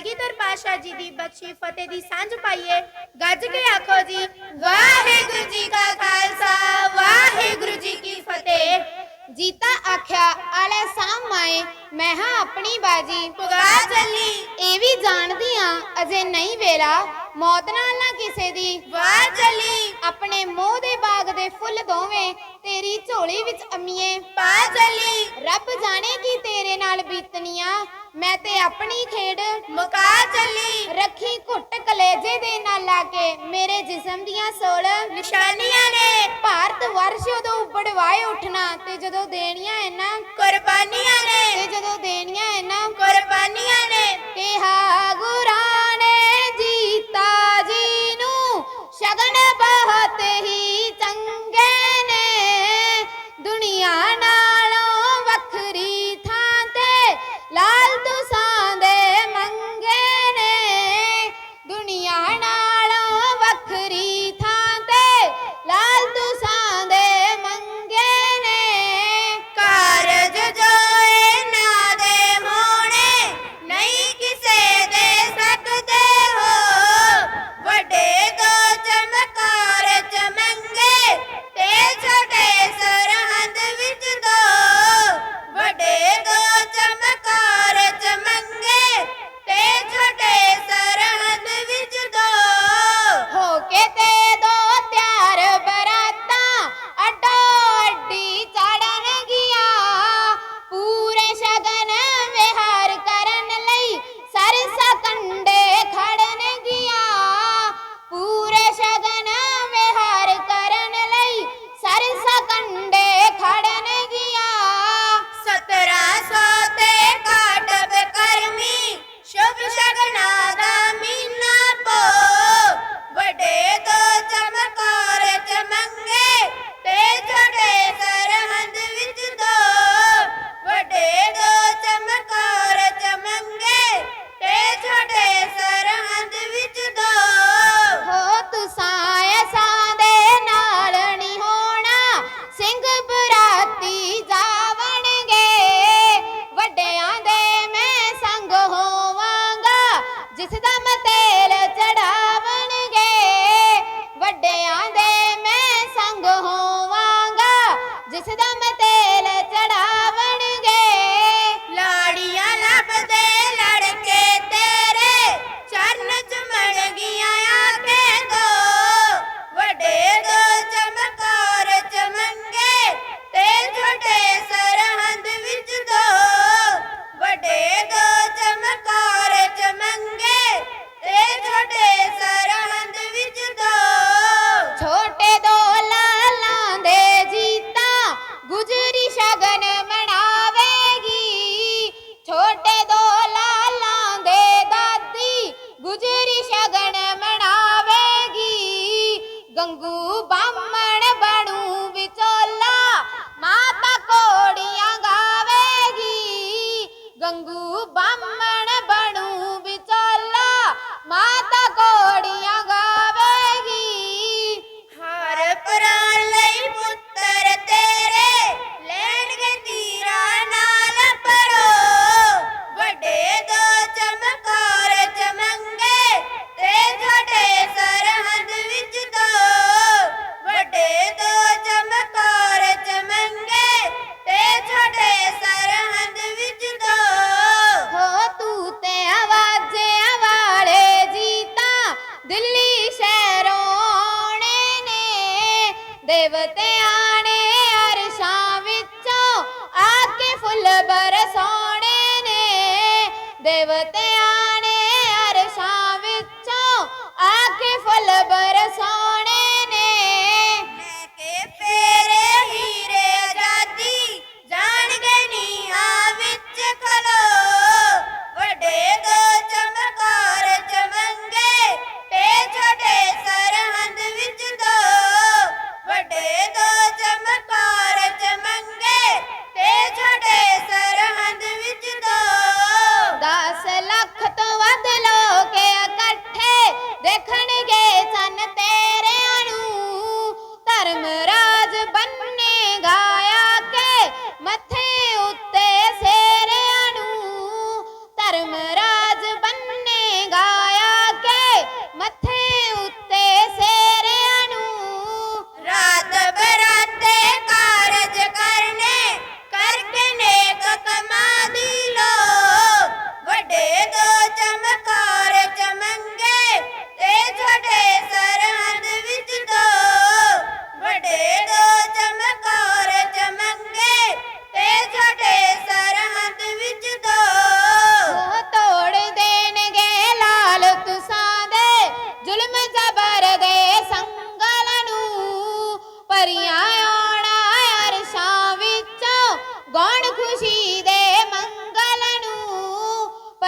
ਕਲਗੀਧਰ ਪਾਸ਼ਾ ਜੀ ਦੀ ਬਖਸ਼ੀ ਫਤਿਹ ਦੀ ਸਾਂਝ ਪਾਈਏ। ਗੱਜ ਕੇ ਆਖੋ ਜੀ, ਵਾਹਿਗੁਰੂ ਜੀ ਕਾ ਖਾਲਸਾ, ਵਾਹਿਗੁਰੂ ਜੀ ਕੀ ਫਤਿਹ। ਜੀਤਾ ਆਖਿਆ, ਆਲੇ ਸਾਹਮਣੇ ਮੈਂ ਹਾਂ ਆਪਣੀ ਬਾਜੀ। ਪੁਗਾ ਚੱਲੀ, ਇਹ ਵੀ ਜਾਣਦੀ ਆ, ਅਜੇ ਨਹੀਂ ਵੇਲਾ। ਮੌਤ ਨਾਲ ਨਾ ਕਿਸੇ ਦੀ ਵਾਹ ਚੱਲੀ। ਆਪਣੇ ਮੋਹ ਦੇ ਬਾਗ ਦੇ ਫੁੱਲ ਦੋਵੇਂ, ਤੇਰੀ ਝੋਲੀ ਵਿੱਚ ਅੰਮੀਏ। ਪਾ ਚੱਲੀ। ਰੱਬ ਜਾਣੇ ਕੀ ਮੈਂ ਤੇ ਆਪਣੀ ਖੇਡ ਮੁਕਾ ਚੱਲੀ। ਰੱਖੀ ਘੁੱਟ ਕਲੇਜੇ ਦੇ ਨਾਲ ਲਾ ਕੇ ਮੇਰੇ ਜਿਸਮ ਦੀਆਂ ਸੋਲ ਨਿਸ਼ਾਨੀਆਂ ਨੇ। ਭਾਰਤ ਵਰਸ਼ ਉਦੋਂ ਉਬੜਵਾਏ ਉੱਠਣਾ ਤੇ ਜਦੋਂ ਦੇਣੀਆਂ ਇਹਨਾਂ ജസിതാമ്മ ਦੇਵਤਿਆਂ ਨੇ ਅਰਸ਼ਾਂ ਵਿੱਚੋਂ ਆ ਕੇ ਫੁੱਲ ਬਰਸਾਉਣੇ ਨੇ। ਦੇਵਤੇ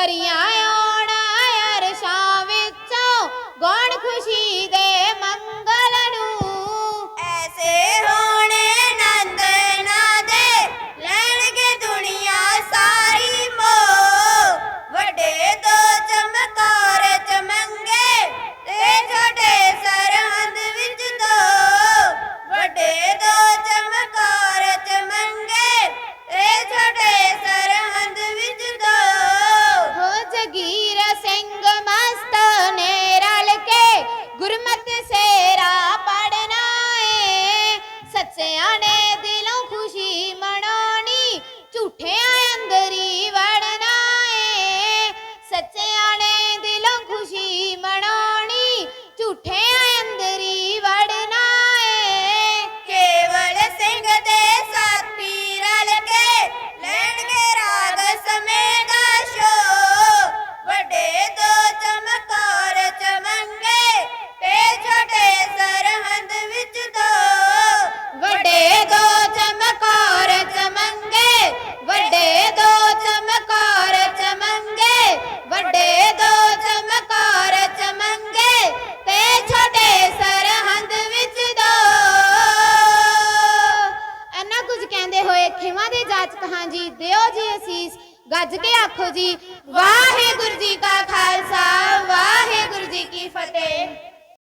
galerinha. ਗੱਜ ਕੇ ਆਖੋ ਜੀ ਵਾਹਿਗੁਰੂ ਜੀ ਕਾ ਖਾਲਸਾ।